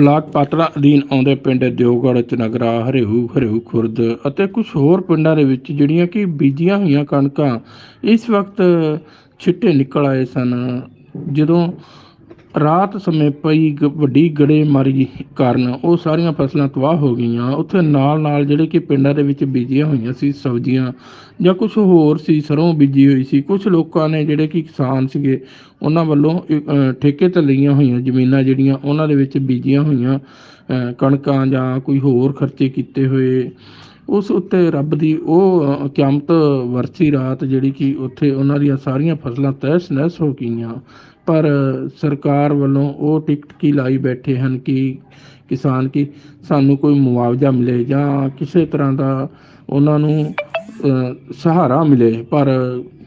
Block Patran ਅਧੀਨ ਆਉਂਦੇ ਪਿੰਡ ਦਿਓਗੜ੍ਹ ਚਨਗਰਾ ਹਰਿਊ ਹਰਿਊ ਖੁਰਦ ਅਤੇ ਕੁਝ ਹੋਰ ਪਿੰਡਾਂ ਦੇ ਵਿੱਚ ਜਿਹੜੀਆਂ ਕਿ ਬੀਜੀਆਂ ਹੋਈਆਂ ਕਣਕਾਂ ਇਸ ਵਕਤ ਛਿੱਟੇ ਨਿਕਲ ਆਏ ਸਨ। ਜਦੋਂ ਰਾਤ ਸਮੇਂ ਪਈ ਗ- ਵੱਡੀ ਗੜੇਮਾਰੀ ਕਾਰਨ ਉਹ ਸਾਰੀਆਂ ਫਸਲਾਂ ਤਬਾਹ ਹੋ ਗਈਆਂ। ਉੱਥੇ ਨਾਲ ਨਾਲ ਜਿਹੜੇ ਕਿ ਪਿੰਡਾਂ ਦੇ ਵਿੱਚ ਬੀਜੀਆਂ ਹੋਈਆਂ ਸੀ ਸਬਜ਼ੀਆਂ ਜਾਂ ਕੁਝ ਹੋਰ ਸੀ ਸਰੋਂ ਬੀਜੀ ਹੋਈ ਸੀ। ਕੁਝ ਲੋਕਾਂ ਨੇ ਜਿਹੜੇ ਕਿ ਕਿਸਾਨ ਸੀਗੇ ਉਹਨਾਂ ਵੱਲੋਂ ਠੇਕੇ ਤੇ ਲਈਆਂ ਹੋਈਆਂ ਜ਼ਮੀਨਾਂ ਜਿਹੜੀਆਂ ਉਹਨਾਂ ਦੇ ਵਿੱਚ ਬੀਜੀਆਂ ਹੋਈਆਂ ਅ, ਕਣਕਾਂ ਜਾਂ ਕੋਈ ਹੋਰ ਖਰਚੇ ਕੀਤੇ ਹੋਏ। ਉਸ ਉੱਤੇ ਰੱਬ ਦੀ ਉਹ ਕਿਆਮਤ ਵਰਸੀ ਰਾਤ ਜਿਹੜੀ ਕਿ ਉੱਥੇ ਉਹਨਾਂ ਦੀਆਂ ਸਾਰੀਆਂ ਫਸਲਾਂ ਤਹਿਸ ਨਹਿਸ ਹੋ ਗਈਆਂ। ਪਰ ਸਰਕਾਰ ਵੱਲੋਂ ਉਹ ਟਿਕਟ ਕੀ ਲਾਈ ਬੈਠੇ ਹਨ ਕਿ ਕਿਸਾਨ ਕੀ ਸਾਨੂੰ ਕੋਈ ਮੁਆਵਜ਼ਾ ਮਿਲੇ ਜਾਂ ਕਿਸੇ ਤਰ੍ਹਾਂ ਦਾ ਉਹਨਾਂ ਨੂੰ ਸਹਾਰਾ ਮਿਲੇ। ਪਰ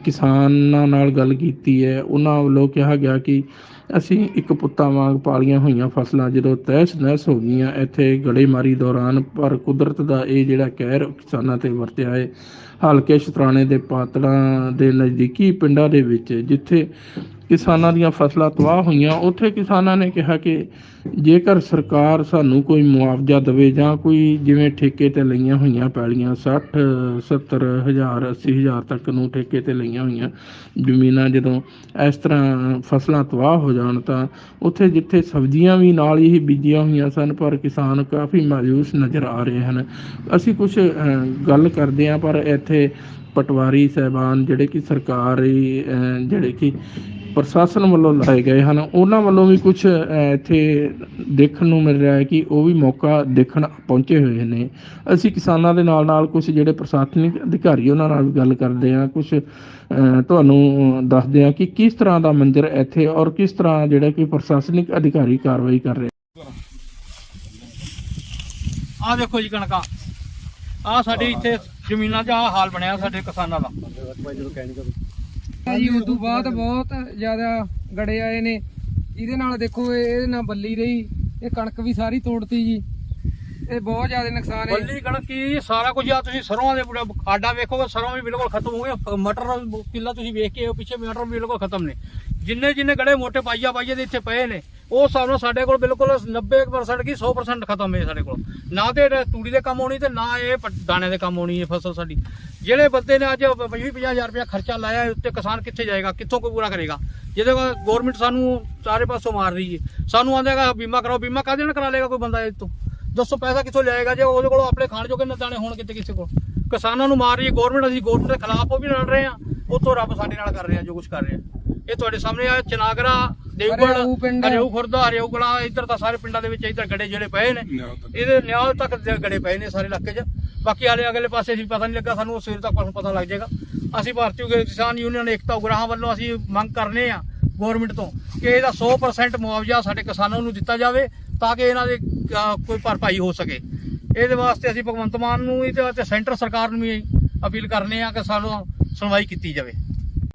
ਕਿਸਾਨਾਂ ਨਾਲ ਗੱਲ ਕੀਤੀ ਹੈ, ਉਹਨਾਂ ਵੱਲੋਂ ਕਿਹਾ ਗਿਆ ਕਿ ਅਸੀਂ ਇੱਕ ਪੁੱਤਾਂ ਵਾਂਗ ਪਾਲੀਆਂ ਹੋਈਆਂ ਫਸਲਾਂ ਜਦੋਂ ਤਹਿਸ ਨਹਿਸ ਹੋ ਗਈਆਂ, ਇੱਥੇ ਗੜੇਮਾਰੀ ਦੌਰਾਨ ਪਰ ਕੁਦਰਤ ਦਾ ਇਹ ਜਿਹੜਾ ਕਹਿਰ ਕਿਸਾਨਾਂ ਤੇ ਵਰਤਿਆ ਹੈ। ਹਲਕੇ ਸ਼ਤਰਾਣੇ ਦੇ ਪਾਤੜਾਂ ਦੇ ਨਜ਼ਦੀਕੀ ਪਿੰਡਾਂ ਦੇ ਵਿੱਚ, ਜਿੱਥੇ ਕਿਸਾਨਾਂ ਦੀਆਂ ਫਸਲਾਂ ਤਬਾਹ ਹੋਈਆਂ, ਉੱਥੇ ਕਿਸਾਨਾਂ ਨੇ ਕਿਹਾ ਕਿ ਜੇਕਰ ਸਰਕਾਰ ਸਾਨੂੰ ਕੋਈ ਮੁਆਵਜ਼ਾ ਦੇਵੇ ਜਾਂ ਕੋਈ ਜਿਵੇਂ ਠੇਕੇ ਤੇ ਲਈਆਂ ਹੋਈਆਂ ਪੈਲੀਆਂ 60 70 ਹਜ਼ਾਰ 80 ਹਜ਼ਾਰ ਤੱਕ ਨੂੰ ਠੇਕੇ ਤੇ ਲਈਆਂ ਹੋਈਆਂ ਜ਼ਮੀਨਾਂ ਜਦੋਂ ਇਸ ਤਰ੍ਹਾਂ ਫਸਲਾਂ ਤਬਾਹ ਹੋ ਜਾਣ ਤਾਂ ਉੱਥੇ ਜਿੱਥੇ ਸਬਜ਼ੀਆਂ ਵੀ ਨਾਲ ਹੀ ਬੀਜੀਆਂ ਹੋਈਆਂ ਸਨ, ਪਰ ਕਿਸਾਨ ਕਾਫੀ ਮਾਯੂਸ ਨਜ਼ਰ ਆ ਰਹੇ ਹਨ। ਅਸੀਂ ਕੁਝ ਗੱਲ ਕਰਦੇ ਹਾਂ, ਪਰ ਇੱਥੇ ਪਟਵਾਰੀ ਸਹਿਬਾਨ ਜਿਹੜੇ ਕਿ ਸਰਕਾਰੀ ਜਿਹੜੇ ਕਿ ਪ੍ਰਸ਼ਾਸਨ ਵੱਲੋਂ ਲਾਏ ਗਏ ਹਨ। ਉਹਨਾਂ ਵੱਲੋਂ ਵੀ ਕੁਝ ਇੱਥੇ ਦੇਖਣ ਨੂੰ ਮਿਲ ਰਿਹਾ ਹੈ ਕਿ ਉਹ ਵੀ ਮੌਕਾ ਦੇਖਣ ਪਹੁੰਚੇ ਹੋਏ ਨੇ। ਅਸੀਂ ਕਿਸਾਨਾਂ ਦੇ ਨਾਲ ਨਾਲ ਕੁਝ ਜਿਹੜੇ ਪ੍ਰਸ਼ਾਸਨਿਕ ਅਧਿਕਾਰੀ ਉਹਨਾਂ ਨਾਲ ਵੀ ਗੱਲ ਕਰਦੇ ਹਾਂ। ਕੁਝ ਤੁਹਾਨੂੰ ਦੱਸਦੇ ਹਾਂ ਕਿ ਕਿਸ ਤਰ੍ਹਾਂ ਦਾ ਮੰਜ਼ਰ ਇੱਥੇ ਔਰ ਕਿਸ ਤਰ੍ਹਾਂ ਜਿਹੜਾ ਕਿ ਪ੍ਰਸ਼ਾਸਨਿਕ ਅਧਿਕਾਰੀ ਕਾਰਵਾਈ ਕਰ ਰਹੇ ਆਹ ਦੇਖੋ ਜੀ ਕਣਕਾਂ। ਆਹ ਸਾਡੇ ਇੱਥੇ ਜ਼ਮੀਨਾਂ 'ਚ ਆਹ ਹਾਲ ਬਣਿਆ ਸਾਡੇ ਕਿਸਾਨਾਂ ਦਾ। ਜੀ ਉਸ ਤੋਂ ਬਾਅਦ ਬਹੁਤ ਜ਼ਿਆਦਾ ਗੜੇ ਆਏ ਨੇ। ਇਹਦੇ ਨਾਲ ਦੇਖੋ ਇਹ- ਇਹਦੇ ਨਾਲ ਬੱਲੀ ਰਹੀ ਇਹ ਕਣਕ ਵੀ ਸਾਰੀ ਤੋੜਤੀ ਜੀ। ਇਹ ਬਹੁਤ ਜ਼ਿਆਦਾ ਨੁਕਸਾਨ ਹੈ। ਬੱਲੀ ਕਣਕ ਕੀ ਸਾਰਾ ਕੁਝ ਆ ਤੁਸੀਂ ਸਰੋਂ ਦੇ ਆਡਾ ਵੇਖੋਗੇ ਸਰੋਂ ਵੀ ਬਿਲਕੁਲ ਖਤਮ ਹੋ ਗਿਆ। ਮਟਰ ਕਿੱਲਾ ਤੁਸੀਂ ਵੇਖ ਕੇ ਪਿੱਛੇ ਮਟਰ ਵੀ ਬਿਲਕੁਲ ਖਤਮ ਨੇ। ਜਿੰਨੇ ਜਿੰਨੇ ਗੜੇ ਮੋਟੇ ਪਾਈਆ ਪਾਈਏ ਦੇ ਇੱਥੇ ਪਏ ਨੇ ਉਹ ਹਿਸਾਬ ਨਾਲ ਸਾਡੇ ਕੋਲ ਬਿਲਕੁਲ 90% ਕੀ 100% ਖਤਮ ਹੈ ਸਾਡੇ ਕੋਲ। ਨਾ ਤੇ ਤੂੜੀ ਦੇ ਕੰਮ ਆਉਣੀ ਤੇ ਨਾ ਇਹ ਪ- ਦਾਣੇ ਦੇ ਕੰਮ ਆਉਣੀ ਹੈ ਫਸਲ ਸਾਡੀ। ਜਿਹੜੇ ਬੰਦੇ ਨੇ ਅੱਜ 20 ਹਜ਼ਾਰ ਰੁਪਇਆ ਖਰਚਾ ਲਾਇਆ ਹੈ, ਉੱਤੇ ਕਿਸਾਨ ਕਿੱਥੇ ਜਾਏਗਾ ਕਿੱਥੋਂ ਕੋਈ ਪੂਰਾ ਕਰੇਗਾ? ਜਿਹਦੇ ਕੋਲ ਗਵਰਨਮੈਂਟ ਸਾਨੂੰ ਸਾਰੇ ਪਾਸੋਂ ਮਾਰ ਰਹੀ ਹੈ ਸਾਨੂੰ ਆਂਦੇਗਾ ਬੀਮਾ ਕਰਾਓ ਬੀਮਾ ਕਾਹਦੇ ਨਾਲ ਕਰਾ ਲੇਗਾ ਕੋਈ ਬੰਦਾ ਇਹ ਤੋਂ? ਦੱਸੋ ਪੈਸਾ ਕਿੱਥੋਂ ਲਿਆਏਗਾ ਜੇ ਉਹਦੇ ਕੋਲ ਆਪਣੇ ਖਾਣ ਜੋਗੇ ਨਾ ਦਾਣੇ ਹੋਣ ਕਿਤੇ ਕਿਸੇ ਕੋਲ? ਕਿਸਾਨਾਂ ਨੂੰ ਮਾਰ ਰਹੀ ਹੈ ਗਵਰਨਮੈਂਟ ਅਸੀਂ ਗਵਰਨਮੈਂਟ ਦੇ ਖਿਲਾਫ ਉਹ ਵੀ ਲੜ ਰਹੇ ਆ। ਉਤੋਂ ਰੱਬ ਸਾਡੇ ਨਾਲ ਕਰ ਰਿਹਾ ਜੋ ਕੁਝ ਕਰ ਰਿਹਾ। ਇਹ ਤੁਹਾਡੇ ਸਾਹਮਣੇ ਆ ਚਨਾਗਰਾ ਦੇਵਗੜ। ਹਰਿਆਊ ਖੁਰਦਾ ਹਰਿਆਊ ਕਲਾ ਇੱਧਰ ਤਾਂ ਸਾਰੇ ਪਿੰਡਾਂ ਦੇ ਵਿੱਚ ਇੱਧਰ ਗੜੇ ਜਿਹੜੇ ਪਏ ਨੇ। ਇਹਦੇ ਨਿਆਲ ਤੱਕ ਦੇ ਗੜੇ ਪਏ ਨੇ ਸਾਰੇ ਇਲਾਕੇ 'ਚ। ਬਾਕੀ ਹਾਲੇ ਅਗਲੇ ਪਾਸੇ ਅਸੀਂ ਪਤਾ ਨਹੀਂ ਲੱਗਾ ਸਾਨੂੰ ਸਵੇਰ ਤੱਕ ਪਤਾ ਲੱਗ ਜਾਏਗਾ। ਅਸੀਂ ਭਾਰਤੀ ਕਿਸਾਨ ਯੂਨੀਅਨ ਏਕਤਾ ਉਗਰਾਹਾਂ ਵੱਲੋਂ ਅਸੀਂ ਮੰਗ ਕਰਨੇ ਆ ਗਵਰਨਮੈਂਟ ਤੋਂ ਕਿ ਇਹਦਾ 100% ਮੁਆਵਜ਼ਾ ਸਾਡੇ ਕਿਸਾਨਾਂ ਨੂੰ ਦਿੱਤਾ ਜਾਵੇ ਤਾਂ ਕਿ ਇਹਨਾਂ ਦੇ ਕੋਈ ਭਰਪਾਈ ਹੋ ਸਕੇ। ਇਹਦੇ ਵਾਸਤੇ ਅਸੀਂ ਭਗਵੰਤ ਮਾਨ ਨੂੰ ਵੀ ਤੇ ਤੇ ਸੈਂਟਰ ਸਰਕਾਰ ਨੂੰ ਵੀ ਅਪੀਲ ਕਰਨੇ ਆ ਕਿ ਸਾਨੂੰ ਸੁਣਵਾਈ ਕੀਤੀ ਜਾਵੇ।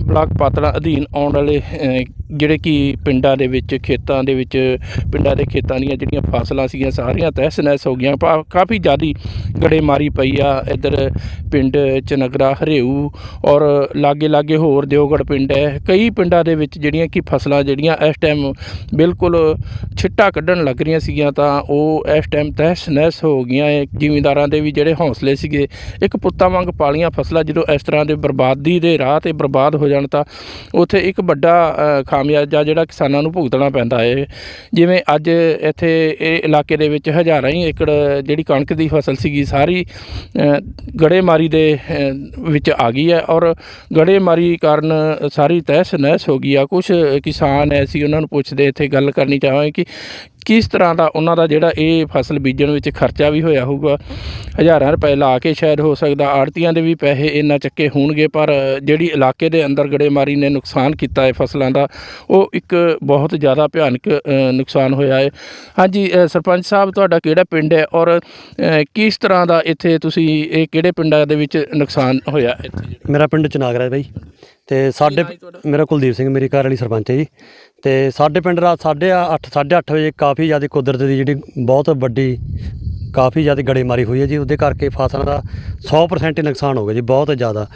ਬਲਾਕ ਪਾਤੜਾ ਅਧੀਨ ਆਉਣ ਵਾਲੇ ਜਿਹੜੇ ਕਿ ਪਿੰਡਾਂ ਦੇ ਵਿੱਚ ਖੇਤਾਂ ਦੇ ਵਿੱਚ ਪਿੰਡਾਂ ਦੇ ਖੇਤਾਂ ਦੀਆਂ ਜਿਹੜੀਆਂ ਫਸਲਾਂ ਸੀਗੀਆਂ ਸਾਰੀਆਂ ਤਹਿਸ ਨਹਿਸ ਹੋ ਗਈਆਂ। ਪਾ- ਕਾਫੀ ਜ਼ਿਆਦੀ ਗੜੇਮਾਰੀ ਪਈ ਆ ਇੱਧਰ ਪਿੰਡ ਚਨਗਰਾ ਹਰੇਊ ਔਰ ਲਾਗੇ ਲਾਗੇ ਹੋਰ ਦਿਓਗੜ ਪਿੰਡ ਹੈ। ਕਈ ਪਿੰਡਾਂ ਦੇ ਵਿੱਚ ਜਿਹੜੀਆਂ ਕਿ ਫਸਲਾਂ ਜਿਹੜੀਆਂ ਇਸ ਟਾਈਮ ਬਿਲਕੁਲ ਛਿੱਟਾ ਕੱਢਣ ਲੱਗ ਰਹੀਆਂ ਸੀਗੀਆਂ ਤਾਂ ਉਹ ਇਸ ਟਾਈਮ ਤਹਿਸ ਨਹਿਸ ਹੋ ਗਈਆਂ ਹੈ ਜ਼ਿਮੀਂਦਾਰਾਂ ਦੇ ਵੀ ਜਿਹੜੇ ਹੌਸਲੇ ਸੀਗੇ ਇੱਕ ਪੁੱਤਾਂ ਵਾਂਗ ਪਾਲੀਆਂ ਫਸਲਾਂ ਜਦੋਂ ਇਸ ਤਰ੍ਹਾਂ ਦੇ ਬਰਬਾਦੀ ਦੇ ਰਾਹ ਤੇ ਬਰਬਾਦ ਹੋ ਜਾਣ ਤਾਂ ਉੱਥੇ ਇੱਕ ਵੱਡਾ ਅ, ਖਾਮਿਆਜਾ ਜਿਹੜਾ ਕਿਸਾਨਾਂ ਨੂੰ ਭੁਗਤਣਾ ਪੈਂਦਾ ਹੈ। ਜਿਵੇਂ ਅੱਜ ਇੱਥੇ ਇਹ ਇਲਾਕੇ ਦੇ ਵਿੱਚ ਹਜ਼ਾਰਾਂ ਹੀ ਏਕੜ ਜਿਹੜੀ ਕਣਕ ਦੀ ਫਸਲ ਸੀਗੀ, ਸਾਰੀ ਗੜੇਮਾਰੀ ਦੇ ਵਿੱਚ ਆ ਗਈ ਹੈ ਔਰ ਗੜੇਮਾਰੀ ਕਾਰਨ ਸਾਰੀ ਤਹਿਸ ਨਹਿਸ ਹੋ ਗਈ ਆ। ਕੁਝ ਕਿਸਾਨ ਐਸੀ ਉਹਨਾਂ ਨੂੰ ਪੁੱਛਦੇ ਇੱਥੇ ਗੱਲ ਕਰਨੀ ਚਾਹਾਂਗੇ ਕਿ ਕਿਸ ਤਰ੍ਹਾਂ ਦਾ ਉਹਨਾਂ ਦਾ ਜਿਹੜਾ ਇਹ ਫਸਲ ਬੀਜਣ ਵਿੱਚ ਖਰਚਾ ਵੀ ਹੋਇਆ ਹੋਊਗਾ? ਹਜ਼ਾਰਾਂ ਰੁਪਏ ਲਾ ਕੇ ਸ਼ਾਇਦ ਹੋ ਸਕਦਾ, ਆੜਤੀਆਂ ਦੇ ਵੀ ਪੈਸੇ ਇੰਨਾ ਚੱਕੇ ਹੋਣਗੇ, ਪਰ ਜਿਹੜੀ ਇਲਾਕੇ ਦੇ ਅੰਦਰ ਗੜੇਮਾਰੀ ਨੇ ਨੁਕਸਾਨ ਕੀਤਾ ਹੈ ਫਸਲਾਂ ਦਾ, ਉਹ ਇੱਕ ਬਹੁਤ ਜ਼ਿਆਦਾ ਭਿਆਨਕ ਨੁਕਸਾਨ ਹੋਇਆ ਹੈ। ਹਾਂਜੀ ਸਰਪੰਚ ਸਾਹਿਬ, ਤੁਹਾਡਾ ਕਿਹੜਾ ਪਿੰਡ ਹੈ ਔਰ ਕਿਸ ਤਰ੍ਹਾਂ ਦਾ ਇੱਥੇ ਤੁਸੀਂ ਇਹ ਕਿਹੜੇ ਪਿੰਡਾਂ ਦੇ ਵਿੱਚ ਨੁਕਸਾਨ ਹੋਇਆ ਇੱਥੇ ਮੇਰਾ ਪਿੰਡ ਚਨਾਗਰਾ ਹੈ ਬਾਈ। ਤੇ ਸਾਡੇ? ਮੇਰਾ ਕੁਲਦੀਪ ਸਿੰਘ ਮੇਰੀ ਘਰ ਵਾਲੀ ਸਰਪੰਚ ਹੈ ਜੀ ਤੇ ਸਾਡੇ ਪਿੰਡ ਰਾਤ 8:30 8:30 ਵਜੇ ਕਾਫੀ ਜ਼ਿਆਦਾ ਕੁਦਰਤ ਦੀ ਜਿਹੜੀ ਬਹੁਤ ਵੱਡੀ ਕਾਫੀ ਜ਼ਿਆਦਾ ਗੜੇਮਾਰੀ ਹੋਈ ਹੈ ਜੀ, ਉਹਦੇ ਕਰਕੇ ਫਸਲਾਂ ਦਾ 100% ਹੀ ਨੁਕਸਾਨ ਹੋ ਗਿਆ ਜੀ, ਬਹੁਤ ਜ਼ਿਆਦਾ।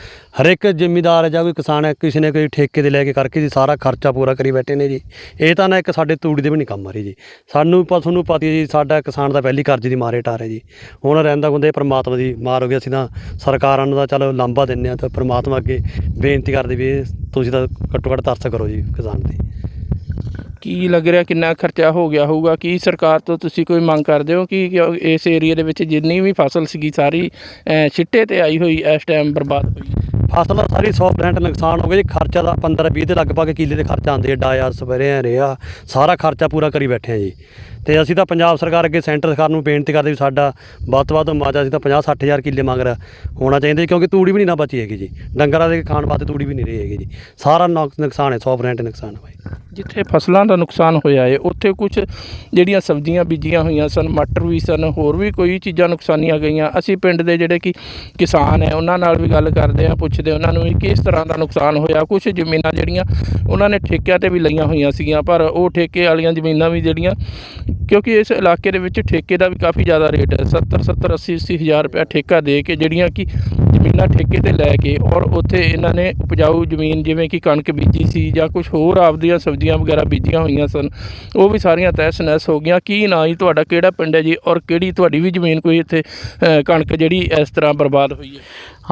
ਹਰ ਇੱਕ ਜ਼ਿਮੀਦਾਰ ਹੈ ਜਾਂ ਕੋਈ ਕਿਸਾਨ ਹੈ, ਕਿਸੇ ਨੇ ਕੋਈ ਠੇਕੇ ਦੇ ਲੈ ਕੇ ਕਰਕੇ ਜੀ, ਸਾਰਾ ਖਰਚਾ ਪੂਰਾ ਕਰੀ ਬੈਠੇ ਨੇ ਜੀ। ਇਹ ਤਾਂ ਨਾ ਇੱਕ ਸਾਡੇ ਤੂੜੀ ਦੇ ਵੀ ਨਹੀਂ ਕੰਮ ਆ ਰਹੀ ਜੀ। ਸਾਨੂੰ ਪ- ਤੁਹਾਨੂੰ ਪਤਾ ਹੈ ਜੀ, ਸਾਡਾ ਕਿਸਾਨ ਦਾ ਪਹਿਲੀ ਕਰਜ਼ੇ ਦੀ ਮਾਰੇ ਟਾਰ ਜੀ। ਹੁਣ ਰਹਿੰਦਾ ਹੁੰਦੇ ਪਰਮਾਤਮਾ ਦੀ ਮਾਰ ਹੋ ਗਈ, ਅਸੀਂ ਤਾਂ ਸਰਕਾਰਾਂ ਨੂੰ ਤਾਂ ਚਲੋ ਲਾਂਭਾ ਦਿੰਦੇ ਆ ਤਾਂ ਪਰਮਾਤਮਾ ਅੱਗੇ ਬੇਨਤੀ ਕਰਦੇ ਵੀ ਤੁਸੀਂ ਤਾਂ ਘੱਟੋ ਘੱਟ ਤਰਸ ਕਰੋ ਜੀ ਕਿਸਾਨ ਦੀ। ਕੀ ਲੱਗ ਰਿਹਾ ਕਿੰਨਾ ਖਰਚਾ ਹੋ ਗਿਆ ਹੋਊਗਾ? ਕੀ ਸਰਕਾਰ ਤੋਂ ਤੁਸੀਂ ਕੋਈ ਮੰਗ ਕਰਦੇ ਹੋ ਕਿ ਇਸ ਏਰੀਆ ਦੇ ਵਿੱਚ ਜਿੰਨੀ ਵੀ ਫਸਲ ਸੀਗੀ ਸਾਰੀ ਅਹ, ਛਿੱਟੇ ਤੇ ਆਈ ਹੋਈ ਇਸ ਟਾਈਮ ਬਰਬਾਦ ਹੋਈ? ਫਸਲ ਦਾ ਸਾਰੀ 100% ਨੁਕਸਾਨ ਹੋ ਗਿਆ ਜੀ। ਖਰਚਾ ਦਾ 15 20 ਦੇ ਲਗਭਗ ਕਿੱਲੇ ਦੇ ਖਰਚਾ ਆਉਂਦੇ ਆ ਡਾਇਆ ਸਪਰੇਆਂ ਰੇਆ ਸਾਰਾ ਖਰਚਾ ਪੂਰਾ ਕਰੀ ਬੈਠੇ ਆ ਜੀ। ਤੇ ਅਸੀਂ ਤਾਂ ਪੰਜਾਬ ਸਰਕਾਰ ਅੱਗੇ ਸੈਂਟਰ ਸਰਕਾਰ ਨੂੰ ਬੇਨਤੀ ਕਰਦੇ ਵੀ ਸਾਡਾ ਵੱਧ ਤੋਂ ਵੱਧ ਮਾਜਾ ਅਸੀਂ ਤਾਂ 50 60000 ਕਿੱਲੇ ਮੰਗ ਰਿਹਾ ਹੋਣਾ ਚਾਹੀਦਾ ਕਿਉਂਕਿ ਤੂੜੀ ਵੀ ਨਹੀਂ ਨਾ ਬਚੀ ਹੈਗੀ ਜੀ। ਡੰਗਰਾਂ ਦੇ ਖਾਣ ਵਾਸਤੇ ਤੂੜੀ ਵੀ ਨਹੀਂ ਰਹੀ ਹੈਗੀ ਜੀ। ਸਾਰਾ ਨੁਕ- ਨੁਕਸਾਨ ਹੈ 100% ਨੁਕਸਾਨ ਹੈ ਬਾਈ ਜਿੱਥੇ ਫਸਲਾਂ ਦਾ ਨੁਕਸਾਨ ਹੋਇਆ ਹੈ ਉੱਥੇ ਕੁਝ ਜਿਹੜੀਆਂ ਸਬਜ਼ੀਆਂ ਬੀਜੀਆਂ ਹੋਈਆਂ ਸਨ, ਮਟਰ ਵੀ ਸਨ, ਹੋਰ ਵੀ ਕੋਈ ਚੀਜ਼ਾਂ ਨੁਕਸਾਨੀਆਂ ਗਈਆਂ। ਅਸੀਂ ਪਿੰਡ ਦੇ ਜਿਹੜੇ ਕਿ ਕਿਸਾਨ ਹੈ, ਉਹਨਾਂ ਨਾਲ ਵੀ ਗੱਲ ਕਰਦੇ ਆ ਪੁੱਛਦੇ ਉਹਨਾਂ ਨੂੰ ਵੀ ਕਿਸ ਤਰ੍ਹਾਂ ਦਾ ਨੁਕਸਾਨ ਹੋਇਆ। ਕੁਝ ਜ਼ਮੀਨਾਂ ਜਿਹੜੀਆਂ ਉਹਨਾਂ ਨੇ ਠੇਕਿਆਂ ਤੇ ਵੀ ਲਈਆਂ ਹੋਈਆਂ ਸੀਗੀਆਂ, ਪਰ ਉਹ ਠੇਕੇ ਵਾਲੀਆਂ ਜ਼ਮੀਨਾਂ ਵੀ ਜਿਹੜੀਆਂ ਕਿਉਂਕਿ ਇਸ ਇਲਾਕੇ ਦੇ ਵਿੱਚ ਠੇਕੇ ਦਾ ਵੀ ਕਾਫੀ ਜ਼ਿਆਦਾ ਰੇਟ ਹੈ। 70 70 80 80 ਹਜ਼ਾਰ ਰੁਪਇਆ ਠੇਕਾ ਦੇ ਕੇ ਜਿਹੜੀਆਂ ਕਿ ਜ਼ਮੀਨਾਂ ਠੇਕੇ ਤੇ ਲੈ ਕੇ ਔਰ ਉੱਥੇ ਇਹਨਾਂ ਨੇ ਉਪਜਾਊ ਜ਼ਮੀਨ ਜਿਵੇਂ ਕਿ ਕਣਕ ਬੀਜੀ ਸੀ ਜਾਂ ਕੁਝ ਹੋਰ ਆਪਦੀਆਂ ਸਬਜ਼ੀਆਂ ਵਗੈਰਾ ਬੀਜੀਆਂ ਹੋਈਆਂ ਸਨ, ਉਹ ਵੀ ਸਾਰੀਆਂ ਤਹਿਸ ਨਹਿਸ ਹੋ ਗਈਆਂ। ਕੀ ਨਾਂ ਜੀ ਤੁਹਾਡਾ, ਕਿਹੜਾ ਪਿੰਡ ਹੈ ਜੀ ਔਰ ਕਿਹੜੀ ਤੁਹਾਡੀ ਵੀ ਜ਼ਮੀਨ ਕੋਈ ਇੱਥੇ ਕਣਕ ਜਿਹੜੀ ਇਸ ਤਰ੍ਹਾਂ ਬਰਬਾਦ ਹੋਈ ਹੈ?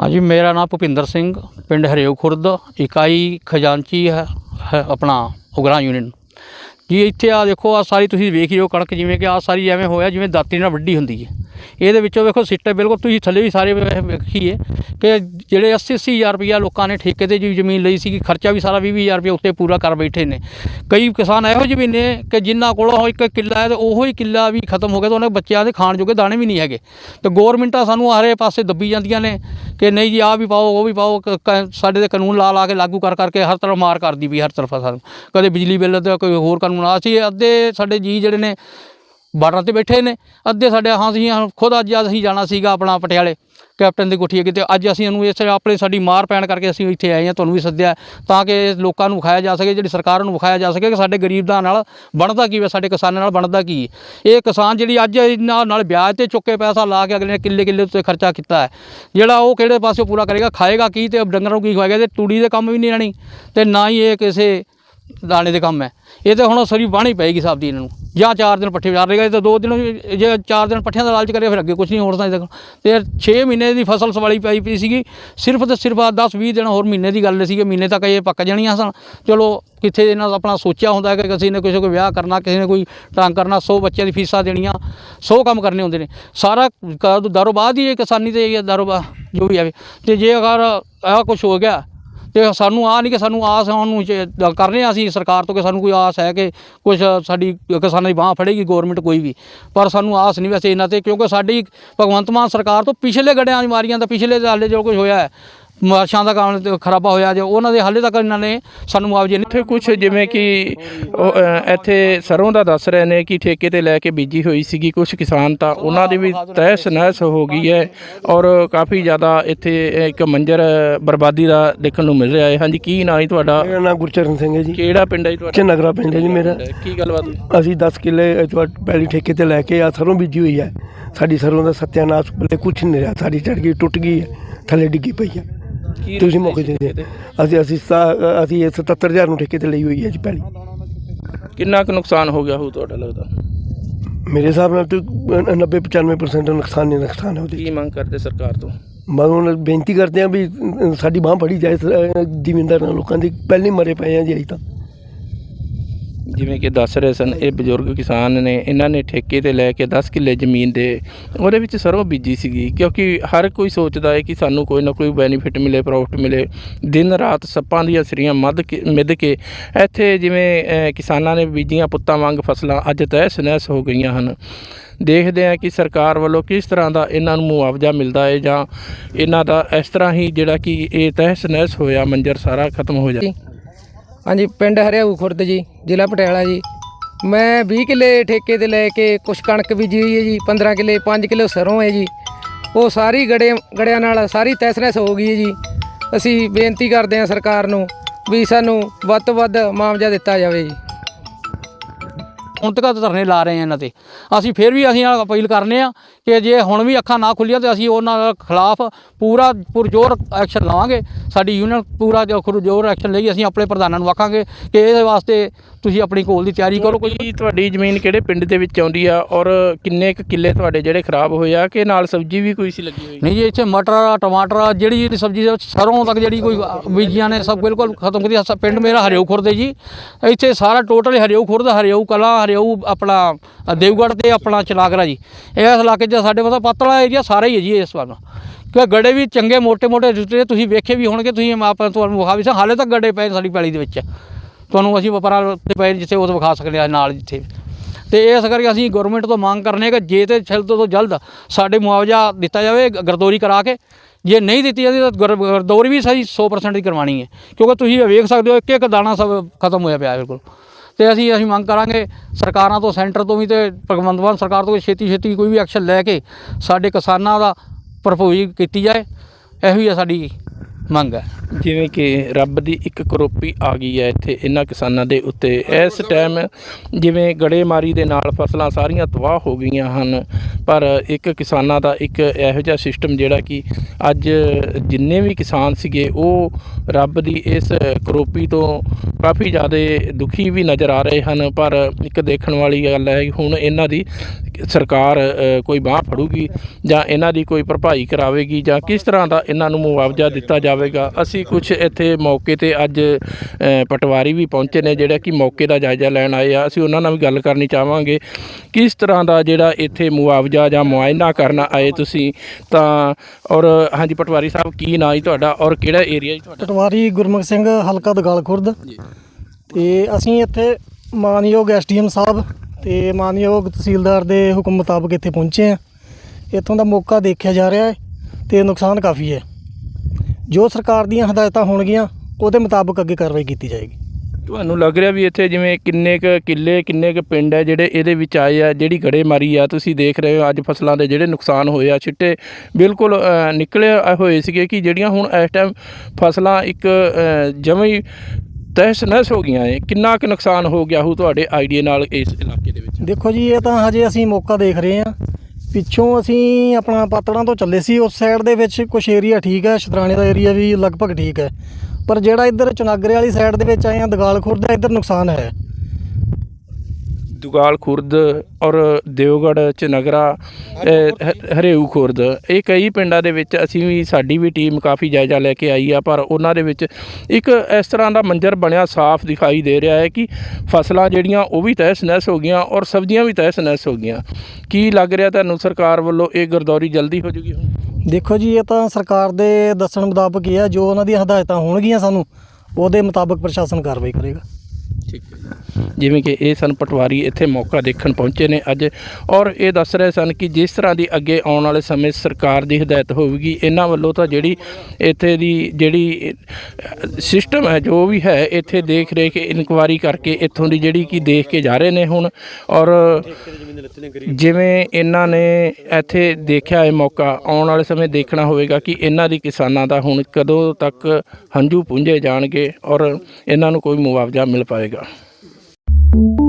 ਹਾਂਜੀ ਮੇਰਾ ਨਾਮ ਭੁਪਿੰਦਰ ਸਿੰਘ, ਪਿੰਡ ਹਰਿਓ ਖੁਰਦ, ਇਕਾਈ ਖਜ਼ਾਨਚੀ ਹੈ ਹੈ ਆਪਣਾ ਉਗਰਾ ਯੂਨੀਅਨ ਜੀ ਇੱਥੇ ਆ ਦੇਖੋ ਆ ਸਾਰੀ ਤੁਸੀਂ ਵੇਖ ਹੀ ਹੋ ਕਣਕ ਜਿਵੇਂ ਕਿ ਆ ਸਾਰੀ ਐਵੇਂ ਹੋਇਆ, ਜਿਵੇਂ ਦਾਤੀ ਨਾਲ ਵੱਡੀ ਹੁੰਦੀ ਹੈ। ਇਹਦੇ ਵਿੱਚੋਂ ਵੇਖੋ, ਸਿੱਟੇ ਬਿਲਕੁਲ ਤੁਸੀਂ ਥੱਲੇ ਵੀ ਸਾਰੇ ਵੇਖੀਏ ਕਿ ਜਿਹੜੇ 80 ਅੱਸੀ ਹਜ਼ਾਰ ਰੁਪਈਆ ਲੋਕਾਂ ਨੇ ਠੇਕੇ ਤੇ ਜੀ ਜ਼ਮੀਨ ਲਈ ਸੀਗੀ, ਖਰਚਾ ਵੀ ਸਾਰਾ 20 ਹਜ਼ਾਰ ਰੁਪਈਆ ਉੱਤੇ ਪੂਰਾ ਕਰ ਬੈਠੇ ਨੇ। ਕਈ ਕਿਸਾਨ ਇਹੋ ਜਿਹੇ ਵੀ ਨੇ ਕਿ ਜਿਨ੍ਹਾਂ ਕੋਲੋਂ ਇੱਕ ਕਿੱਲਾ ਹੈ ਤੇ ਉਹੋ ਹੀ ਕਿੱਲਾ ਵੀ ਖਤਮ ਹੋ ਗਿਆ ਤੇ ਉਹਨਾਂ ਬੱਚਿਆਂ ਦੇ ਖਾਣ ਜੋਗੇ ਦਾਣੇ ਵੀ ਨਹੀਂ ਹੈਗੇ। ਤੇ ਗੌਰਮਿੰਟਾਂ ਸਾਨੂੰ ਆਰੇ ਪਾਸੇ ਦੱਬੀ ਜਾਂਦੀਆਂ ਨੇ। ਕਿ ਨਹੀਂ ਜੀ, ਆਹ ਵੀ ਪਾਓ, ਉਹ ਵੀ ਪਾਓ, ਕ- ਕ- ਸਾਡੇ ਦੇ ਕਾਨੂੰਨ ਲਾ ਲਾ ਕੇ ਲਾਗੂ ਕਰ, ਕਰਕੇ ਹਰ ਤਰ੍ਹਾਂ ਮਾਰ ਕਰਦੀ ਵੀ ਹਰ ਤਰਫਾ ਸਾਨੂੰ ਕਦੇ ਬਿਜਲੀ ਬਿੱਲ ਦਾ ਕੋਈ ਹੋਰ ਕਾਨੂੰਨ ਆ ਸੀ ਅੱਧੇ ਸਾਡੇ ਜੀ ਜਿਹੜੇ ਨੇ ਬਾਰਡਰਾਂ ਤੇ ਬੈਠੇ ਨੇ, ਅੱਧੇ ਸਾਡੇ, ਹਾਂ, ਅਸੀਂ ਖੁਦ ਅੱਜ ਅਸੀਂ ਜਾਣਾ ਸੀਗਾ ਆਪਣਾ ਪਟਿਆਲੇ। ਕੈਪਟਨ ਦੀ ਕੋਠੀ ਅੱਗੇ ਤੇ ਅੱਜ ਅਸੀਂ ਇਹਨੂੰ ਇਸ ਆਪਣੇ ਸਾਡੀ ਮਾਰ ਪੈਣ ਕਰਕੇ ਅਸੀਂ ਇੱਥੇ ਆਏ ਹਾਂ, ਤੁਹਾਨੂੰ ਵੀ ਸੱਦਿਆ ਤਾਂ ਕਿ ਲੋਕਾਂ ਨੂੰ ਵਿਖਾਇਆ ਜਾ ਸਕੇ, ਜਿਹੜੀ ਸਰਕਾਰ ਨੂੰ ਵਿਖਾਇਆ ਜਾ ਸਕੇ ਕਿ ਸਾਡੇ ਗਰੀਬ ਦਾ ਨਾਲ ਬਣਦਾ ਕੀ ਹੈ, ਸਾਡੇ ਕਿਸਾਨਾਂ ਨਾਲ ਬਣਦਾ ਕੀ ਇਹ ਕਿਸਾਨ ਜਿਹੜੀ ਅੱਜ ਇਹਨਾਂ ਨਾਲ ਵਿਆਜ ਤੇ ਚੁੱਕੇ ਪੈਸਾ ਲਾ ਕੇ ਅਗਲੇ ਨੇ ਕਿੱਲੇ ਕਿੱਲੇ ਉੱਤੇ ਖਰਚਾ ਕੀਤਾ ਹੈ। ਜਿਹੜਾ ਉਹ ਕਿਹੜੇ ਪਾਸੇ ਪੂਰਾ ਕਰੇਗਾ, ਖਾਏਗਾ ਕੀ ਤੇ ਡੰਗਰਾਂ ਨੂੰ ਕੀ ਖਵਾਏਗਾ ਤੇ ਤੂੜੀ ਦੇ ਕੰਮ ਵੀ ਨਹੀਂ ਰਹਿਣੀ ਤੇ ਨਾ ਹੀ ਇਹ ਕਿਸੇ ਦਾਣੇ ਦੇ ਕੰਮ ਹੈ। ਇਹ ਤਾਂ ਹੁਣ ਸਾਰੀ ਬਾਣੀ ਪਏਗੀ ਸਬਜ਼ੀ ਇਹਨਾਂ ਨੂੰ। ਜਾਂ ਚਾਰ ਦਿਨ ਪੱਠੇ ਵਿਚਾਰ ਰਹੇਗਾ ਤਾਂ ਦੋ ਦਿਨ ਜੇ ਚਾਰ ਦਿਨ ਪੱਠਿਆਂ ਦਾ ਲਾਲਚ ਕਰੇ ਫਿਰ ਅੱਗੇ ਕੁਝ ਨਹੀਂ ਹੋ ਸਕਦਾ ਤੇ 6 ਮਹੀਨੇ ਦੀ ਫਸਲ ਸਵਾਲੀ ਪਈ ਪਈ ਸੀਗੀ। ਸਿਰਫ ਤੇ ਸਿਰਫ 10 20 ਦਿਨ ਹੋਰ ਮਹੀਨੇ ਦੀ ਗੱਲ ਸੀਗੀ। ਮਹੀਨੇ ਤੱਕ ਇਹ ਪੱਕ ਜਾਣੀਆਂ ਸਨ ਚਲੋ ਕਿੱਥੇ ਇਹਨਾਂ ਦਾ ਆਪਣਾ ਸੋਚਿਆ ਹੁੰਦਾ ਕਿ ਕਿਸੇ ਨੇ ਕਿਸੇ ਕੋਈ ਵਿਆਹ ਕਰਨਾ, ਕਿਸੇ ਨੇ ਕੋਈ ਤੰਗ ਕਰਨਾ 100 ਬੱਚਿਆਂ ਦੀ ਫੀਸਾਂ ਦੇਣੀਆਂ 100 ਕੰਮ ਕਰਨੇ ਹੁੰਦੇ ਨੇ। ਸਾਰਾ ਕ- ਦਾਰੋ ਬਾਅਦ ਹੀ ਇਹ ਕਿਸਾਨੀ ਤੇ ਇਹ ਦਾਰੋ ਬਾ ਜੋ ਵੀ ਆਵੇ। ਤੇ ਜੇ ਅਗਰ ਆਹ ਕੁਝ ਹੋ ਗਿਆ ਤੇ ਸਾਨੂੰ ਆ ਨਹੀਂ ਕਿ ਸਾਨੂੰ ਆਸ ਹੈ ਉਹਨੂੰ ਚ- ਕਰਨੇ ਆ ਅਸੀਂ ਸਰਕਾਰ ਤੋਂ ਕਿ ਸਾਨੂੰ ਕੋਈ ਆਸ ਹੈ ਕਿ ਕੁਝ ਸਾਡੀ ਕਿਸਾਨਾਂ ਦੀ ਬਾਹ ਫੜੇਗੀ ਗਵਰਨਮੈਂਟ ਕੋਈ ਵੀ। ਪਰ ਸਾਨੂੰ ਆਸ ਨਹੀਂ ਵੈਸੇ ਇਹਨਾਂ ਤੇ, ਕਿਉਂਕਿ ਸਾਡੀ ਭਗਵੰਤ ਮਾਨ ਸਰਕਾਰ ਤੋਂ ਪਿਛਲੇ ਗੜਿਆਂ ਦੀ ਮਾਰੀਆਂ ਦਾ ਪਿਛਲੇ ਸਾਲੇ ਜੋ ਕੁਝ ਹੋਇਆ ਹੈ ਮਾਰਸ਼ਾਂ ਦਾ ਕੰਮ ਖਰਾਬਾ ਹੋਇਆ ਜੋ ਉਹਨਾਂ ਦੇ ਹਾਲੇ ਤੱਕ ਇਹਨਾਂ ਨੇ ਸਾਨੂੰ ਮੁਆਵਜ਼ੇ ਨਹੀਂ ਇੱਥੇ ਕੁਝ ਜਿਵੇਂ ਕਿ ਇੱਥੇ ਸਰੋਂ ਦਾ ਦੱਸ ਰਹੇ ਨੇ ਕਿ ਠੇਕੇ ਤੇ ਲੈ ਕੇ ਬੀਜੀ ਹੋਈ ਸੀਗੀ ਕੁਝ ਕਿਸਾਨ ਤਾਂ ਉਹਨਾਂ ਦੀ ਵੀ ਤਹਿਸ ਨਹਿਸ ਹੋ ਗਈ ਹੈ ਔਰ ਕਾਫੀ ਜ਼ਿਆਦਾ ਇੱਥੇ ਇੱਕ ਮੰਜ਼ਰ ਬਰਬਾਦੀ ਦਾ ਦੇਖਣ ਨੂੰ ਮਿਲ ਰਿਹਾ ਹੈ। ਹਾਂਜੀ ਕੀ ਨਾਂ ਹੈ ਤੁਹਾਡਾ? ਮੇਰਾ ਨਾਮ ਗੁਰਚਰਨ ਸਿੰਘ ਹੈ ਜੀ। ਕਿਹੜਾ ਪਿੰਡ ਹੈ ਤੁਹਾਡਾ? ਚਨਗਰਾ ਪਿੰਡ ਹੈ ਜੀ ਮੇਰਾ। ਕੀ ਗੱਲਬਾਤ? ਅਸੀਂ 10 ਕਿੱਲੇ ਪਹਿਲੀ ਠੇਕੇ ਤੇ ਲੈ ਕੇ ਆ ਸਰੋਂ ਬੀਜੀ ਹੋਈ ਹੈ। ਸਾਡੀ ਸਰੋਂ ਦਾ ਸੱਤਿਆਨਾਸ਼ ਬਲੇ ਕੁਝ ਨਹੀਂ ਰਿਹਾ। ਸਾਡੀ ਚੜ ਗਈ ਟੁੱਟ ਗਈ ਹੈ। ਥੱਲੇ ਡਿੱਗੀ ਪਈ ਹੈ। ਤੁਸੀਂ ਮੌਕੇ ਤੇ ਦੇ ਅਸੀਂ ਅਸੀਂ ਸਾ- ਅਸੀਂ ਇਹ 77000 ਨੂੰ ਠੇਕੇ ਤੇ ਲਈ ਹੋਈ ਹੈ ਜੀ ਪਹਿਲੀ। ਕਿੰਨਾ ਕੁ ਨੁਕਸਾਨ ਹੋ ਗਿਆ ਹੋਊ ਤੁਹਾਡਾ ਲੱਗਦਾ? ਮੇਰੇ ਹਿਸਾਬ ਨਾਲ ਤਾਂ 90 95% ਨੁਕਸਾਨ ਹੀ ਨੁਕਸਾਨ ਹੈ ਉਹਦੇ ਕੀ ਮੰਗ ਕਰਦੇ ਸਰਕਾਰ ਤੋਂ? ਮੈਂ ਹੁਣ ਬੇਨਤੀ ਕਰਦੇ ਆ ਵੀ ਸਾਡੀ ਬਾਹ ਫੜੀ ਜਾਏ ਜ਼ਿਮੀਂਦਾਰਾਂ ਲੋਕਾਂ ਦੀ। ਪਹਿਲੇ ਮਰੇ ਪਏ ਆ ਜੀ ਅਸੀਂ ਤਾਂ। ਜਿਵੇਂ ਕਿ ਦੱਸ ਰਹੇ ਸਨ, ਇਹ ਬਜ਼ੁਰਗ ਕਿਸਾਨ ਨੇ, ਇਹਨਾਂ ਨੇ ਠੇਕੇ ਤੇ ਲੈ ਕੇ 10 ਕਿੱਲੇ ਜ਼ਮੀਨ ਦੇ ਉਹਦੇ ਵਿੱਚ ਸਰੋਂ ਬੀਜੀ ਸੀਗੀ, ਕਿਉਂਕਿ ਹਰ ਕੋਈ ਸੋਚਦਾ ਹੈ ਕਿ ਸਾਨੂੰ ਕੋਈ ਨਾ ਕੋਈ ਬੈਨੀਫਿਟ ਮਿਲੇ ਪ੍ਰੋਫਿਟ ਮਿਲੇ। ਦਿਨ ਰਾਤ ਸੱਪਾਂ ਦੀਆਂ ਸਰੀਆਂ ਮੱਧ ਕੇ, ਮਿੱਧ ਕੇ ਇੱਥੇ ਜਿਵੇਂ ਕਿਸਾਨਾਂ ਨੇ ਬੀਜੀਆਂ ਪੁੱਤਾਂ ਵਾਂਗ ਫਸਲਾਂ ਅੱਜ ਤਹਿਸ ਨਹਿਸ ਹੋ ਗਈਆਂ ਹਨ। ਦੇਖਦੇ ਹਾਂ ਕਿ ਸਰਕਾਰ ਵੱਲੋਂ ਕਿਸ ਤਰ੍ਹਾਂ ਦਾ ਇਹਨਾਂ ਨੂੰ ਮੁਆਵਜ਼ਾ ਮਿਲਦਾ ਹੈ ਜਾਂ ਇਹਨਾਂ ਦਾ ਇਸ ਤਰ੍ਹਾਂ ਹੀ ਜਿਹੜਾ ਕਿ ਇਹ ਤਹਿਸ ਨਹਿਸ ਹੋਇਆ, ਮੰਜ਼ਰ ਸਾਰਾ ਖਤਮ ਹੋ ਜਾ ਹਾਂਜੀ, ਪਿੰਡ ਹਰਿਆਊ ਖੁਰਦ ਜੀ, ਜ਼ਿਲ੍ਹਾ ਪਟਿਆਲਾ ਜੀ। ਮੈਂ 20 ਕਿੱਲੇ ਠੇਕੇ ਤੇ ਲੈ ਕੇ ਕੁਛ ਕਣਕ ਬੀਜੀ ਹੋਈ ਹੈ ਜੀ 15 ਕਿੱਲੇ 5 ਕਿਲੋ ਸਰੋਂ ਹੈ ਜੀ। ਉਹ ਸਾਰੀ ਗੜੇ, ਗੜਿਆਂ ਨਾਲ ਸਾਰੀ ਤਹਿਸ-ਨਹਿਸ ਹੋ ਗਈ ਹੈ ਜੀ। ਅਸੀਂ ਬੇਨਤੀ ਕਰਦੇ ਹਾਂ ਸਰਕਾਰ ਨੂੰ ਵੀ ਸਾਨੂੰ ਵੱਧ ਤੋਂ ਵੱਧ ਮੁਆਵਜ਼ਾ ਦਿੱਤਾ ਜਾਵੇ ਜੀ। ਹੁਣ ਤੱਕ ਧਰਨੇ ਲਾ ਰਹੇ ਆ ਇਹਨਾਂ ਤੇ। ਅਸੀਂ ਫਿਰ ਵੀ ਅਸੀਂ ਅਪੀਲ ਕਰਨੇ ਆ ਕਿ ਜੇ ਹੁਣ ਵੀ ਅੱਖਾਂ ਨਾ ਖੁੱਲੀਆਂ ਤੇ ਅਸੀਂ ਉਹਨਾਂ ਦੇ ਖਿਲਾਫ ਪੂਰਾ ਪੁਰਜੋਰ ਐਕਸ਼ਨ ਲਵਾਂਗੇ। ਸਾਡੀ ਯੂਨੀਅਨ ਪੂਰਾ ਪੁਰਜੋਰ ਐਕਸ਼ਨ ਲਈ ਅਸੀਂ ਆਪਣੇ ਪ੍ਰਧਾਨਾਂ ਨੂੰ ਆਖਾਂਗੇ ਕਿ ਇਹਦੇ ਵਾਸਤੇ ਤੁਸੀਂ ਆਪਣੀ ਕੋਲ ਦੀ ਤਿਆਰੀ ਕਰੋ ਕੋਈ ਤੁਹਾਡੀ ਜ਼ਮੀਨ ਕਿਹੜੇ ਪਿੰਡ ਦੇ ਵਿੱਚ ਆਉਂਦੀ ਆ ਔਰ ਕਿੰਨੇ ਕੁ ਕਿੱਲੇ ਤੁਹਾਡੇ ਜਿਹੜੇ ਖਰਾਬ ਹੋਏ ਆ ਕਿ ਨਾਲ ਸਬਜ਼ੀ ਵੀ ਕੋਈ ਸੀ ਲੱਗੀ ਹੋਈ? ਨਹੀਂ ਜੀ ਇੱਥੇ ਮਟਰ ਟਮਾਟਰ ਜਿਹੜੀ ਜਿਹੜੀ ਸਬਜ਼ੀ ਦੇ ਸਰੋਂ ਤੱਕ ਜਿਹੜੀ ਕੋਈ ਬੀਜੀਆਂ ਨੇ ਸਭ ਬਿਲਕੁਲ ਖਤਮ ਕੀਤੀ ਸ- ਪਿੰਡ ਮੇਰਾ ਹਰਿਓ ਖੁਰਦ ਜੀ। ਇੱਥੇ ਸਾਰਾ ਟੋਟਲ ਹਰਿਓ ਖੁਰਦ ਹਰਿਓ ਕਲਾ ਹਰਿਓ ਆਪਣਾ ਦੇਵਗੜ੍ਹ ਤੇ ਆਪਣਾ ਚਲਾਗਰਾ ਜੀ। ਇਸ ਇਲਾਕੇ ਜਾਂ ਸਾਡੇ ਪਾਸਾ ਪਾਤਲਾ ਏਰੀਆ ਸਾਰਾ ਹੀ ਹੈ ਜੀ ਇਸ ਵਾਰ ਕਿਉਂਕਿ ਗੜੇ ਵੀ ਚੰਗੇ, ਮੋਟੇ ਮੋਟੇ ਜੁੱਤੇ ਤੁਸੀਂ ਵੇਖੇ ਵੀ ਹੋਣਗੇ, ਤੁਸੀਂ ਮਾਪਾਂ ਤੁਹਾਨੂੰ ਵਿਖਾ ਵੀ ਹਾਲੇ ਤੱਕ ਗੜੇ ਪਏ ਸਾਡੀ ਪੈਲੀ ਦੇ ਵਿੱਚ। ਤੁਹਾਨੂੰ ਅਸੀਂ ਵਪਾਰਾ 'ਤੇ ਪਏ ਜਿੱਥੇ ਉਹ ਵਿਖਾ ਸਕਦੇ ਆ ਨਾਲ ਜਿੱਥੇ। ਤੇ ਇਸ ਕਰਕੇ ਅਸੀਂ ਗਵਰਨਮੈਂਟ ਤੋਂ ਮੰਗ ਕਰਨੇ ਕਿ ਜੇ ਤੇ ਜਲਦ ਤੋਂ ਜਲਦ ਸਾਡੇ ਮੁਆਵਜ਼ਾ ਦਿੱਤਾ ਜਾਵੇ ਗਰਦੋਰੀ ਕਰਾ ਕੇ। ਜੇ ਨਹੀਂ ਦਿੱਤੀ ਜਾਂਦੀ ਤਾਂ ਗਰਦੋਰੀ ਵੀ ਸਹੀ 100% ਦੀ ਕਰਵਾਣੀ ਹੈ। ਕਿਉਂਕਿ ਤੁਸੀਂ ਵੇਖ ਸਕਦੇ ਹੋ ਇੱਕ ਇੱਕ ਦਾਣਾ ਸਭ ਖਤਮ ਹੋਇਆ ਪਿਆ ਬਿਲਕੁਲ। ਤੇ ਅਸੀਂ ਅਸੀਂ ਮੰਗ ਕਰਾਂਗੇ ਸਰਕਾਰਾਂ ਤੋਂ, ਸੈਂਟਰ ਤੋਂ ਵੀ ਤੇ ਭਗਵੰਤ ਮਾਨ ਸਰਕਾਰ ਤੋਂ ਵੀ ਛੇਤੀ ਛੇਤੀ ਕੋਈ ਵੀ ਐਕਸ਼ਨ ਲੈ ਕੇ ਸਾਡੇ ਕਿਸਾਨਾਂ ਦਾ ਭਰਪੂਰੀ ਕੀਤੀ ਜਾਏ। ਇਹੋ ਹੀ ਆ ਸਾਡੀ ਮੰਗ ਹੈ। ਜਿਵੇਂ ਕਿ ਰੱਬ ਦੀ ਇੱਕ ਕਰੋਪੀ ਆ ਗਈ ਹੈ ਇੱਥੇ ਇਹਨਾਂ ਕਿਸਾਨਾਂ ਦੇ ਉੱਤੇ। ਇਸ ਟਾਈਮ ਜਿਵੇਂ ਗੜੇਮਾਰੀ ਦੇ ਨਾਲ ਫਸਲਾਂ ਸਾਰੀਆਂ ਤਬਾਹ ਹੋ ਗਈਆਂ ਹਨ, ਪਰ ਇੱਕ ਕਿਸਾਨਾਂ ਦਾ ਇੱਕ ਇਹੋ ਜਿਹਾ ਸਿਸਟਮ ਜਿਹੜਾ ਕਿ ਅੱਜ ਜਿੰਨੇ ਵੀ ਕਿਸਾਨ ਸੀਗੇ, ਉਹ ਰੱਬ ਦੀ ਇਸ ਕਰੋਪੀ ਤੋਂ ਕਾਫੀ ਜ਼ਿਆਦਾ ਦੁਖੀ ਵੀ ਨਜ਼ਰ ਆ ਰਹੇ ਹਨ। ਪਰ ਇੱਕ ਦੇਖਣ ਵਾਲੀ ਗੱਲ ਹੈ, ਹੁਣ ਇਹਨਾਂ ਦੀ ਸਰਕਾਰ ਕੋਈ ਬਾਹ ਫੜੂਗੀ ਜਾਂ ਇਹਨਾਂ ਦੀ ਕੋਈ ਭਰਪਾਈ ਕਰਾਵੇਗੀ ਜਾਂ ਕਿਸ ਤਰ੍ਹਾਂ ਦਾ ਇਹਨਾਂ ਨੂੰ ਮੁਆਵਜ਼ਾ ਦਿੱਤਾ ਜਾਵੇ ਜਾਵੇਗਾ। ਅਸੀਂ ਕੁਝ ਇੱਥੇ ਮੌਕੇ ਤੇ ਅੱਜ ਪਟਵਾਰੀ ਵੀ ਪਹੁੰਚੇ ਨੇ ਜਿਹੜਾ ਕਿ ਮੌਕੇ ਦਾ ਜਾਇਜ਼ਾ ਲੈਣ ਆਏ ਆ। ਅਸੀਂ ਉਹਨਾਂ ਨਾਲ ਵੀ ਗੱਲ ਕਰਨੀ ਚਾਹਾਂਗੇ ਕਿਸ ਤਰ੍ਹਾਂ ਦਾ ਜਿਹੜਾ ਇੱਥੇ ਮੁਆਵਜ਼ਾ ਜਾਂ ਮੁਆਇਨਾ ਕਰਨ ਆਏ ਤੁਸੀਂ। ਤਾਂ ਔਰ ਹਾਂਜੀ ਪਟਵਾਰੀ ਸਾਹਿਬ ਕੀ ਨਾਂ ਜੀ ਤੁਹਾਡਾ ਔਰ ਕਿਹੜਾ ਏਰੀਆ ਜੀ ਤੁਹਾਡਾ? ਪਟਵਾਰੀ ਗੁਰਮੁਖ ਸਿੰਘ ਹਲਕਾ ਦਗਾਲ ਖੁਰਦ। ਤੇ ਅਸੀਂ ਇੱਥੇ ਮਾਨਯੋਗ ਐਸਡੀਐਮ ਸਾਹਿਬ ਤੇ ਮਾਨਯੋਗ ਤਹਿਸੀਲਦਾਰ ਦੇ ਹੁਕਮ ਮੁਤਾਬਕ ਇੱਥੇ ਪਹੁੰਚੇ ਆ। ਇੱਥੋਂ ਦਾ ਮੌਕਾ ਦੇਖਿਆ ਜਾ ਰਿਹਾ ਹੈ ਤੇ ਨੁਕਸਾਨ ਕਾਫੀ ਹੈ। ਜੋ ਸਰਕਾਰ ਦੀਆਂ ਹਦਾਇਤਾਂ ਹੋਣਗੀਆਂ ਉਹਦੇ ਮੁਤਾਬਕ ਅੱਗੇ ਕਾਰਵਾਈ ਕੀਤੀ ਜਾਏਗੀ। ਤੁਹਾਨੂੰ ਲੱਗ ਰਿਹਾ ਵੀ ਇੱਥੇ ਜਿਵੇਂ ਕਿੰਨੇ ਕ ਕਿੱਲੇ ਕਿੰਨੇ ਕ ਪਿੰਡ ਹੈ ਜਿਹੜੇ ਇਹਦੇ ਵਿੱਚ ਆਏ ਆ ਜਿਹੜੀ ਗੜੇਮਾਰੀ ਆ ਤੁਸੀਂ ਦੇਖ ਰਹੇ ਹੋ ਅੱਜ ਫਸਲਾਂ ਦੇ ਜਿਹੜੇ ਨੁਕਸਾਨ ਹੋਏ ਆ ਛਿੱਟੇ ਬਿਲਕੁਲ ਨਿਕਲੇ ਹੋਏ ਸੀਗੇ ਕਿ ਜਿਹੜੀਆਂ ਹੁਣ ਇਸ ਟਾਈਮ ਫਸਲਾਂ ਇੱਕ ਜਮਾਂ ਹੀ ਤਹਿਸ ਨਹਿਸ ਹੋ ਗਈਆਂ ਏ ਕਿੰਨਾ ਕੁ ਨੁਕਸਾਨ ਹੋ ਗਿਆ ਹੋ ਤੁਹਾਡੇ ਆਈਡੀਆ ਨਾਲ ਇਸ ਇਲਾਕੇ ਦੇ ਵਿੱਚ? ਦੇਖੋ ਜੀ ਇਹ ਤਾਂ ਹਜੇ ਅਸੀਂ ਮੌਕਾ ਦੇਖ ਰਹੇ ਹਾਂ। ਪਿੱਛੋਂ ਅਸੀਂ ਆਪਣਾ ਪਾਤੜਾਂ ਤੋਂ ਚੱਲੇ ਸੀ, ਉਸ ਸਾਈਡ ਦੇ ਵਿੱਚ ਕੁਝ ਏਰੀਆ ਠੀਕ ਹੈ, ਸ਼ਤਰਾਣੇ ਦਾ ਏਰੀਆ ਵੀ ਲਗਭਗ ਠੀਕ ਹੈ। ਪਰ ਜਿਹੜਾ ਇੱਧਰ ਚੁਨਾਗਰੇ ਵਾਲੀ ਸਾਈਡ ਦੇ ਵਿੱਚ ਆਏ ਆ ਦਗਾਲ ਖੁਰਦ ਦਾ ਇੱਧਰ ਨੁਕਸਾਨ ਹੈ। ਦੁਗਾਲ ਖੁਰਦ ਔਰ ਦਿਓਗੜ ਚ ਨਗਰਾ ਹਰੇਊ ਖੁਰਦ। ਇਹ ਕਈ ਪਿੰਡਾਂ ਦੇ ਵਿੱਚ ਅਸੀਂ ਵੀ, ਸਾਡੀ ਵੀ ਟੀਮ ਕਾਫੀ ਜਾਇਜ਼ਾ ਲੈ ਕੇ ਆਈ ਆ, ਪਰ ਉਹਨਾਂ ਦੇ ਵਿੱਚ ਇੱਕ ਇਸ ਤਰ੍ਹਾਂ ਦਾ ਮੰਜ਼ਰ ਬਣਿਆ ਸਾਫ਼ ਦਿਖਾਈ ਦੇ ਰਿਹਾ ਹੈ ਕਿ ਫਸਲਾਂ ਜਿਹੜੀਆਂ ਉਹ ਵੀ ਤਹਿਸ ਨਹਿਸ ਹੋ ਗਈਆਂ ਔਰ ਸਬਜ਼ੀਆਂ ਵੀ ਤਹਿਸ ਨਹਿਸ ਹੋ ਗਈਆਂ। ਕੀ ਲੱਗ ਰਿਹਾ ਤੁਹਾਨੂੰ ਸਰਕਾਰ ਵੱਲੋਂ ਇਹ ਗਰਦੌਰੀ ਜਲਦੀ ਹੋ ਜੂਗੀ ਹੁਣ? ਦੇਖੋ ਜੀ, ਇਹ ਤਾਂ ਸਰਕਾਰ ਦੇ ਦੱਸਣ ਮੁਤਾਬਕ ਹੀ ਹੈ ਜੋ ਉਹਨਾਂ ਦੀਆਂ ਹਦਾਇਤਾਂ ਹੋਣਗੀਆਂ ਸਾਨੂੰ, ਉਹਦੇ ਮੁਤਾਬਕ ਪ੍ਰਸ਼ਾਸਨ ਕਾਰਵਾਈ ਕਰੇਗਾ। ਜਿਵੇਂ ਕਿ ਇਹ ਸਨ ਪਟਵਾਰੀ ਇੱਥੇ ਮੌਕਾ ਦੇਖਣ ਪਹੁੰਚੇ ਨੇ ਅੱਜ ਔਰ ਇਹ ਦੱਸ ਰਹੇ ਸਨ ਕਿ ਜਿਸ ਤਰ੍ਹਾਂ ਦੀ ਅੱਗੇ ਆਉਣ ਵਾਲੇ ਸਮੇਂ ਸਰਕਾਰ ਦੀ ਹਦਾਇਤ ਹੋਵੇਗੀ, ਇਹਨਾਂ ਵੱਲੋਂ ਤਾਂ ਜਿਹੜੀ ਇੱਥੇ ਦੀ ਜਿਹੜੀ ਸਿਸਟਮ ਹੈ, ਜੋ ਵੀ ਹੈ, ਇੱਥੇ ਦੇਖ ਰੇਖ ਇਨਕੁਆਰੀ ਕਰਕੇ ਇੱਥੋਂ ਦੀ ਜਿਹੜੀ ਕਿ ਦੇਖ ਕੇ ਜਾ ਰਹੇ ਨੇ ਹੁਣ ਔਰ ਜਿਵੇਂ ਇਹਨਾਂ ਨੇ ਇੱਥੇ ਦੇਖਿਆ ਇਹ ਮੌਕਾ, ਆਉਣ ਵਾਲੇ ਸਮੇਂ ਦੇਖਣਾ ਹੋਵੇਗਾ ਕਿ ਇਹਨਾਂ ਦੀ ਕਿਸਾਨਾਂ ਦਾ ਹੁਣ ਕਦੋਂ ਤੱਕ ਹੰਝੂ ਪੁੰਝੇ ਜਾਣਗੇ ਔਰ ਇਹਨਾਂ ਨੂੰ ਕੋਈ ਮੁਆਵਜ਼ਾ ਮਿਲ ਪਾਏਗਾ। Thank you.